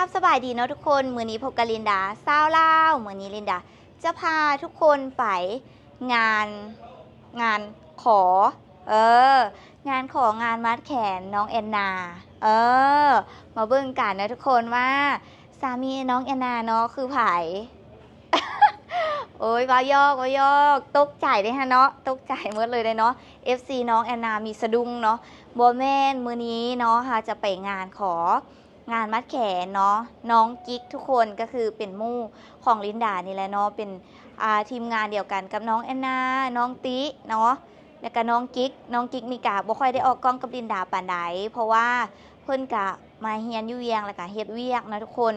ราบสบายดีเนาะทุกคน มือนี้พบกับลินดาซาเล่ามือนี้ลินดา จะพาทุกคนไปงานงานขอ เออ งานของานมัดแขนน้องแอนนา เออ มาเบิ่งกันนะทุกคนว่า สามีน้องแอนนาเนาะคือไผโอ้ยวายอกวายอกตกใจเลยฮะเนาะตกใจหมดเลยเลยเนาะ FC น้องแอนนามีสะดุ้งเนาะบแมนมือนี้เนาะค่ะจะไปงานขอ งานมัดแขนเนาะน้องกิ๊กทุกคนก็คือเป็นมู่ของลินดานี่แหละเนาะเป็นทีมงานเดียวกันกับน้องแอนนา น้องติเนาะแล้วก็น้องกิ๊กน้องกิ๊กนี่กะบ่ค่อยได้ออกกล้องกับลินดาปานใดเพราะว่าเพิ่นกะมาเฮียนอยู่เวียงแล้วก็เฮ็ดเวียกนะทุกคน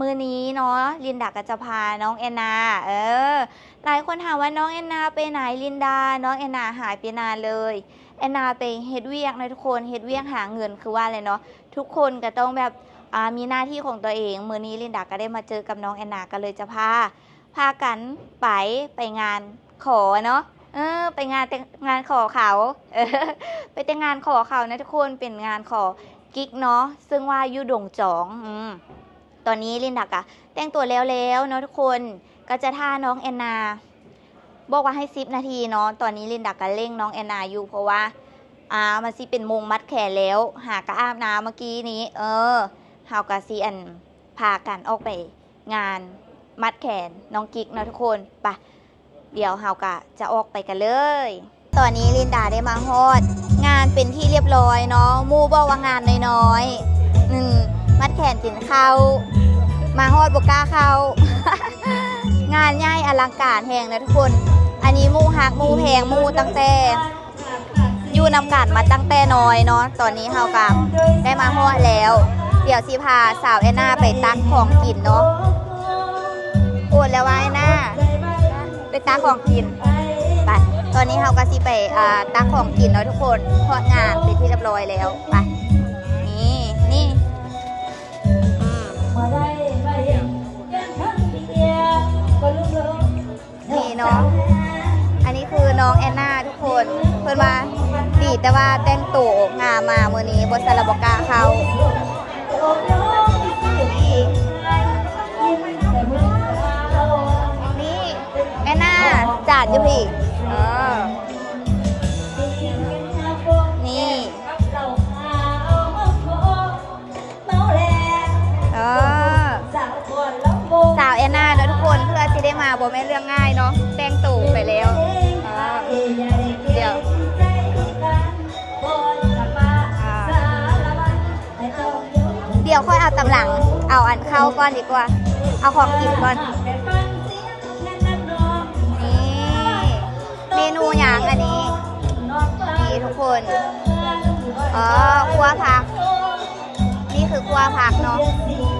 มือนี้เนาะลินดาก็จะพาน้องแอนนา เออ หลายคนถามว่าน้องแอนนาไปไหนลินดา น้องแอนนาหายไปนานเลยแอนนาไปเฮ็ดเวียกนะทุกคนเฮ็ดเวียกหาเงินคือว่าอะไรเนาะทุกคนก็ต้องแบบ มีหน้าที่ของตัวเองมือนี้ลินดาก็ได้มาเจอกับน้องแอนนาก็เลยจะพาพากันไปไปงานขอเนาะเออไปงานแต่งานขอเขาเออไปแต่งงานขอเขานะทุกคนเป็นงานขอกิ๊กเนาะซึ่งว่าอยู่ดงจองอืมตอนนี้ลินดักอะแต่งตัวแล้วแล้วเนาะทุกคนก็จะท่าน้องแอนนา บอกว่าให้ซิปนาทีเนาะตอนนี้ลินดักก็เร่งน้องแอนนาอยู่เพราะว่าอ่ามันสิเป็นมงมัดแขนแล้ว หากระอาบน้ำเมื่อกี้นี้ เออ เฮากะซีอันพากันออกไปงานมัดแขนน้องกิ๊กนะทุกคนไปะเดี๋ยวเฮากะจะออกไปกันเลย ตอนนี้ลินดาได้มาฮอด งานเป็นที่เรียบร้อยเนาะมูบอกว่างานน้อยๆอืมมัดแขนกินข้าวมาฮอดบก้าเข้างานใหญ่อลังการแหงนะทุกคน อันนี้มูหักมูแพงมูตั้งแต่อยู่นำกันมาตั้งแต่น้อยเนาะตอนนี้เฮากบได้มาฮอดแล้ว เดี๋ยวสิพาสาวแอนนาไปตักของกินเนาะปวดแล้วว่าแอนนาไปตักของกินไปตอนนี้เฮาก็สิไปตักของกินเนาะทุกคนเพราะงานเป็นที่เรียบร้อยแล้วไปนี่นี่นี่เนาะอันนี้คือน้องแอนนาทุกคนเพื่อนว่าดีแต่ว่าแต่งตัวงามมาเมื่อนี้บนสารบกล้าเข บ่แม่นเรื่องง่ายเนาะแต่งตู่ไปแล้วอ่าเดี๋ยวอ่าเดี๋ยวค่อยเอาตำหลัง เอาอันเข้าก่อนดีกว่า เอาของกินก่อน นี่ เมนูอย่างอันนี้ นี่ทุกคน อ๋อครัวผัก นี่คือครัวผักเนาะนะ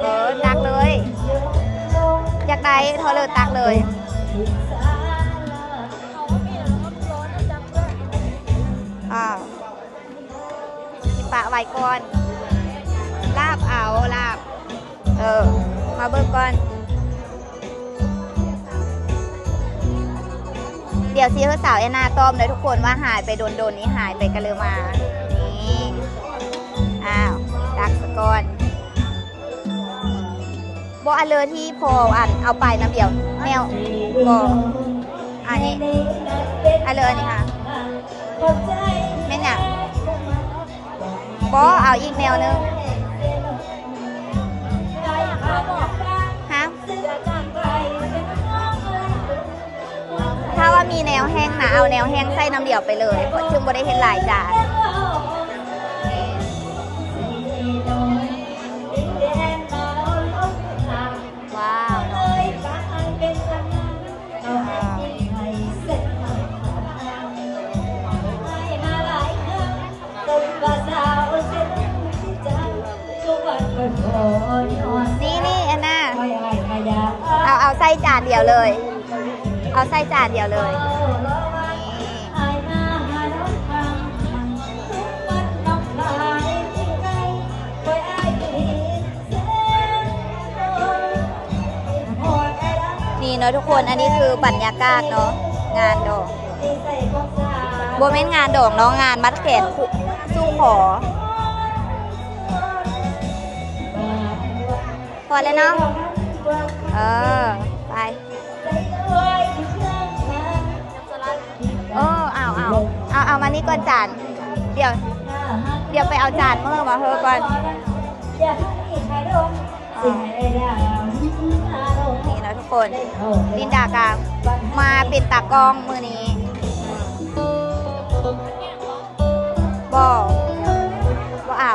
เออตักเลย อยากได้เธอเลยตักเลยอ้าวปะไว้ก่อน ลาบเอาลาบ เออ มาเบิกก่อน เดี๋ยวซีเธอสาวแอนนาต้อมเลยทุกคนว่าหายไปโดนๆนี้หายไปกันเลยมา นี่ อ้าวตักสะก่อน บอันเลยที่พออันเอาไปน้ำเดียวแนวบอันนี้อันเลยอันนี้ค่ะแม่นอย่างบอเอาอีกแนวนึงฮะถ้าว่ามีแนวแห้งนะเอาแนวแห้งใส่น้ำเดียวไปเลยเพราะจึงบ่ได้เห็นหลายจาน เอาไส้จานเดียวเลย เอาไส้จานเดียวเลยนี่เนาะทุกคนอันนี้คือบรรยากาศเนาะงานดอกโบเมนงานดอกเนาะงานมัดเกนสู้ขอพอแล้วเนาะ เออ ไปเออเอาเอาเอาเอามานี่ก่อนจานเดี๋ยว เดี๋ยวไปเอาจานเมื่อมาเฮอก่อนนี่นะทุกคนลินดากามาเป็นตากล้องมือนี้บอกว่าเอา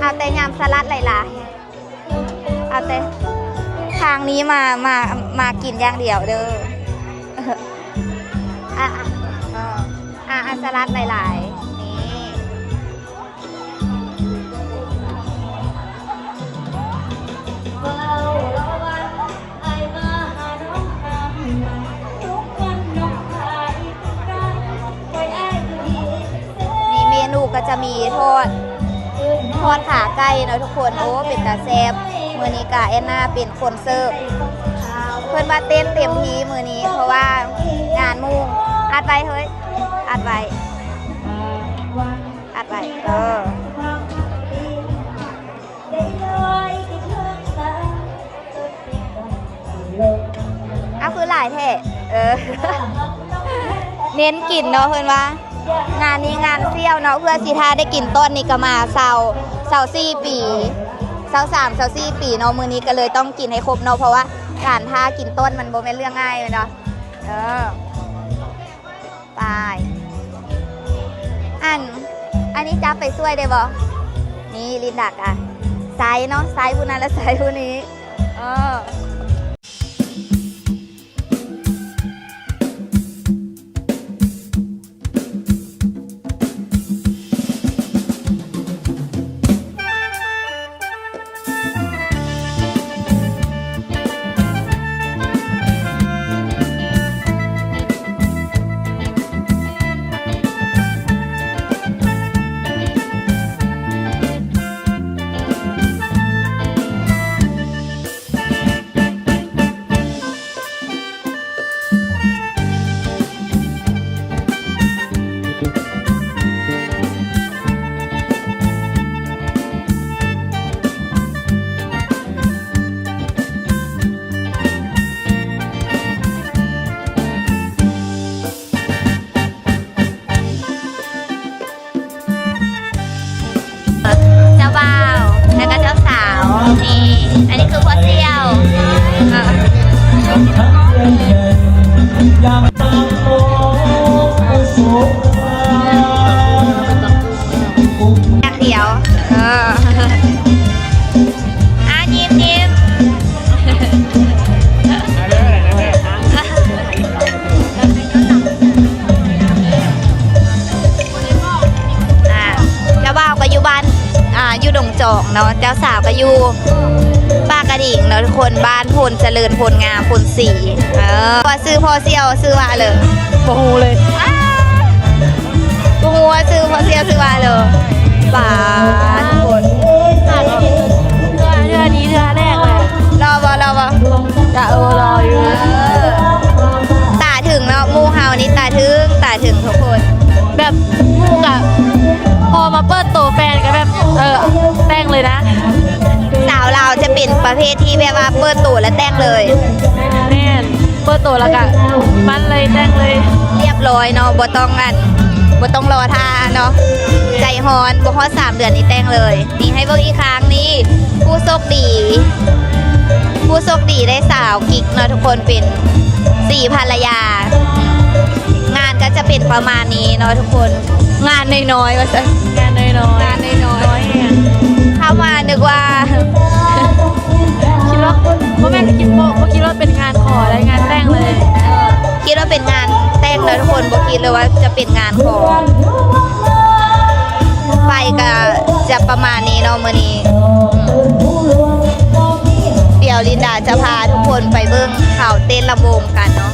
เอาแต่ยำสลัดหลายๆเอาแต่ ทางนี้มามามากินอย่างเดียวเด้ออะอะอะอะสลัดหลายๆนี่มีเมนูก็จะมีทอดทอดขาไก่เนาะทุกคน โอ้ เป็นตาแซบมือนี้กะแอนนาเป็น คนเสิร์ฟเพื่อนมาเต้นเต็มทีมือนี้ เพราะว่างานมุ่งอัดไว้เฮ้ยอัดไว้อัดไว้เออเอาคือหลายแท้เออ เน้นกลิ่นเนาะเพื่อนว่างานนี้งานเซี่ยวเนาะเพื่อสิทาได้กลิ่นต้นนี้ก็มาเซาเซาซี่ปี เซาสามเซาสี่ปีเนาะมือนี้ก็เลยต้องกินให้ครบเนาะเพราะว่าการท่ากินต้นมันโบเป็นเรื่องง่ายเลยเนาะเออไปอัน อันนี้จับไปช่วยได้บ่นี่ลินดักอะไซส์เนาะไซส์ผู้นั้นและไซส์ผู้นี้ เออ พลงามพลสีเออพอซื้อพอเซียวซื้อว่าเลยโอ้โหเลยกูหัวซื้อพอเซียวซื้อว่าเลยป่าทุกคนเรือนี้เรือแรกเลยรอบ่รอบ่จะเออรออยู่เออตาถึงเนาะหมูเฮานี่ตาถึงตาถึงทุกคน แบบมุกอะพอมาเปิดตัวแฟนก็แบบเออแต่งเลยนะ สาวเราวจะเป็นประเภทที่แบบว่าเปิดตัวแล้วแต่งเลย แน่นเปิดตัวแล้วก็มันเลยแต่งเลยเรียบร้อยเนาะบ่ต้องอันบ่ต้องรอท่าเนาะใจฮอนบ่ฮอดสามเดือนนี้แต่งเลย นี่ให้เบิ่งอีกครั้งนี้ผู้โชคดี ผู้โชคดีได้สาวกิ๊กเนาะทุกคนเป็นสี่ภรรยา งานก็จะเป็นประมาณนี้เนาะทุกคน งานน้อยๆว่าซะงานน้อยๆงานน้อยๆ แต่งเลยทุกคนบ่คิดเลยว่าจะเป็นงานของไฟก็จะประมาณนี้เนาะมื่อนี้เดี๋ยวลินดาจะพาทุกคนไปเบิ่งข่าวเต้นลำวงกันเนาะ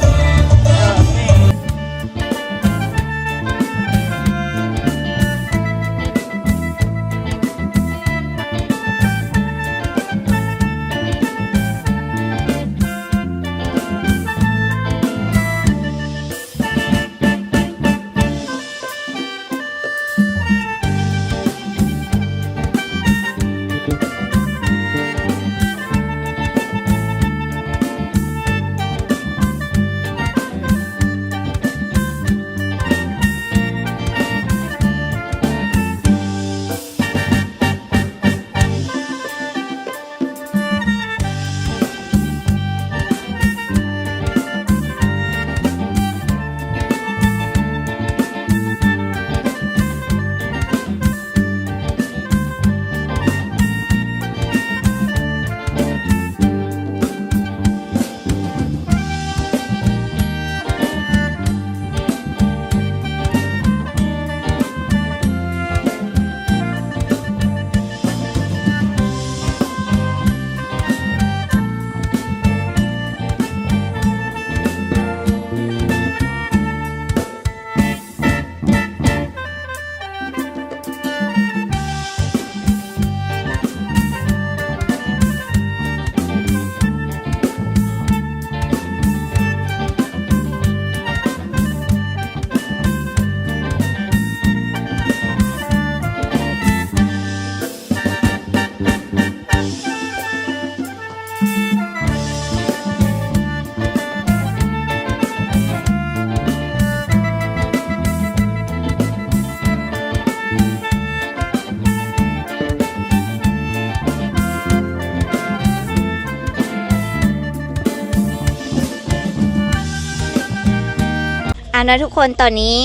อันนะทุกคนตอนนี้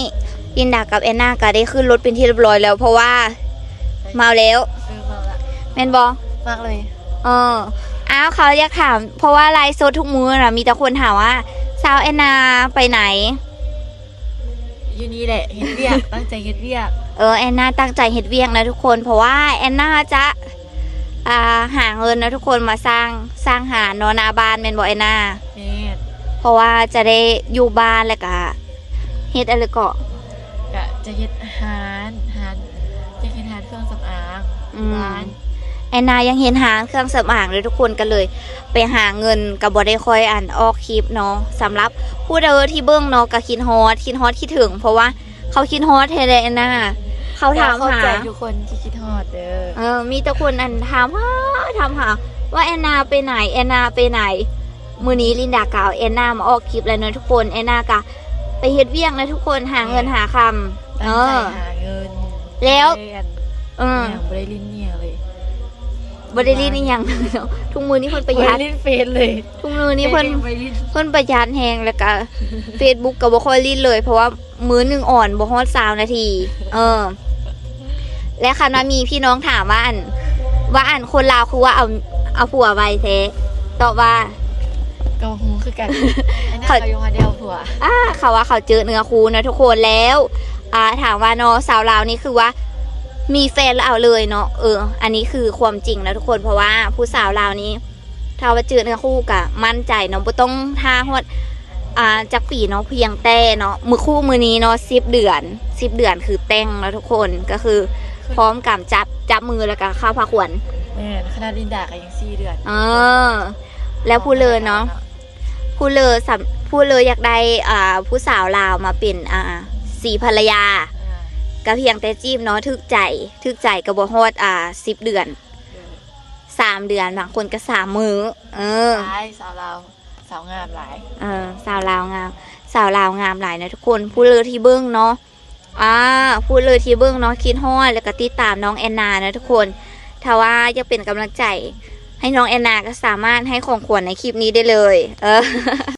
ลินดากับแอนนาก็ได้ขึ้นรถเป็นที่เรียบร้อยแล้ว เพราะว่าเมาแล้วเออมาละแม่นบอมากเลยเอออ้าวเขาอยากถาม เพราะว่าไลฟ์สดทุกมื้อนะมีแต่คนถามว่าสาวแอนนาไปไหน อยู่นี่แหละเฮ็ดเวียก ตั้งใจเฮ็ดเวียกเออแอนนาตั้งใจเฮ็ดเวียงนะทุกคน เพราะว่าแอนนาจะอ่าหาเงินนะทุกคนมาสร้างสร้างหาเนอนหนาบ้านแม่นบอแอนนา แม่นเพราะว่าจะได้อยู่บ้านแล้วก็ เฮ็ดอะไรก็กะจะเฮ็ดอาหารอาหารจะเฮ็ดอาหารเครื่องสำอางอืมบ้านแอนนายังเห็นหาเครื่องสำอางเลยทุกคนกันเลย ไปหาเงินกับบอได้คอยอ่านออกคลิปเนาะสำหรับผู้เดอที่เบิ้งเนาะกับคิดฮอตคิดฮอตคิดถึง เพราะว่าเขาคิดฮอตเทเลแอนนาเขาถามเข้าหาใจทุกคนที่คิดฮอดเด้อเออมีแต่คนอันถามหาถามหาว่าแอนนาไปไหนแอนนาไปไหนมือนี้ลินดากล่าวแอนนามาออกคลิปแล้วเนาะทุกคนแอนนากะ ไปเฮ็ดเวียงนะทุกคนหาเงินหาคำเอตั้งใจอ หาเงินแล้วเรียนเอออย่างบ่ได้ลิ้นเนี่ยเลยบริลีนี่ยังเนาะทุกมือนี่เพิ่นประหยัดบ่ได้ลิ้นเฟซเลยทุกมือนี่เพิ่นบ่ได้ลิ้นเพิ่นประหยัดแฮงแล้วก็ Facebook ก็บ่ค่อยรีดเลย เพราะว่ามื้อหนึงอ่อนบ่ฮอด20นาที เออ และคันว่ามีพี่น้องถามว่าอัน ว่าอันคนลาวคือว่าเอาเอาผัวไว้แท้ตอบว่า ก็หู คือกันไอ้หน้าเขาก็อยู่ฮอดเดียวผัวอ่าเขาว่าเขาเจอเนื้อคู่นะทุกคนแล้วอ่าถามว่าเนาะสาวลาวนี่คือว่า มีแฟนแล้วเอาเลยเนาะเออ อันนี้คือความจริงนะทุกคนเพราะว่าผู้สาวลาวนี้ถ้าว่าเจอเนื้อคู่กะมั่นใจเนาะบ่ต้องท่าฮอดอ่าจากปีเนาะเพียงแต่เนาะมือคู่มือนี้เนาะสิบเดือนสิบเดือนคือแต่งแล้วทุกคนก็คือ พร้อมกับจับจับมือแล้วก็เข้าพักขวัญแม่นขนาดลินดาก็ยัง4เดือน เออ แล้วผู้เลยเนาะ ผู้เลยสำผู้เลยอยากได้อ่าผู้สาวลาวมาเป็นอ่าสีภรรยาอ่าก็เพียงแต่จีบเนาะทึกใจทึกใจกับบฮอดอ่าสิบเดือนสามเดือนบางคนก็สามมือเออซ้ายสาวเราวสาวงามหลายเออสาวลาวงาม สาวลาวงามหลายนะทุกคนผู้เลยที่เบิ้งเนาะอ่าผู้เลยที่เบิ้งเนาะคิดฮอดแล้วก็ติดตามน้องแอนนานะทุกคนถ้าว่าอยากเป็นกำลังใจ ให้น้องแอนนาก็สามารถให้ของขวัญในคลิปนี้ได้เลย เออ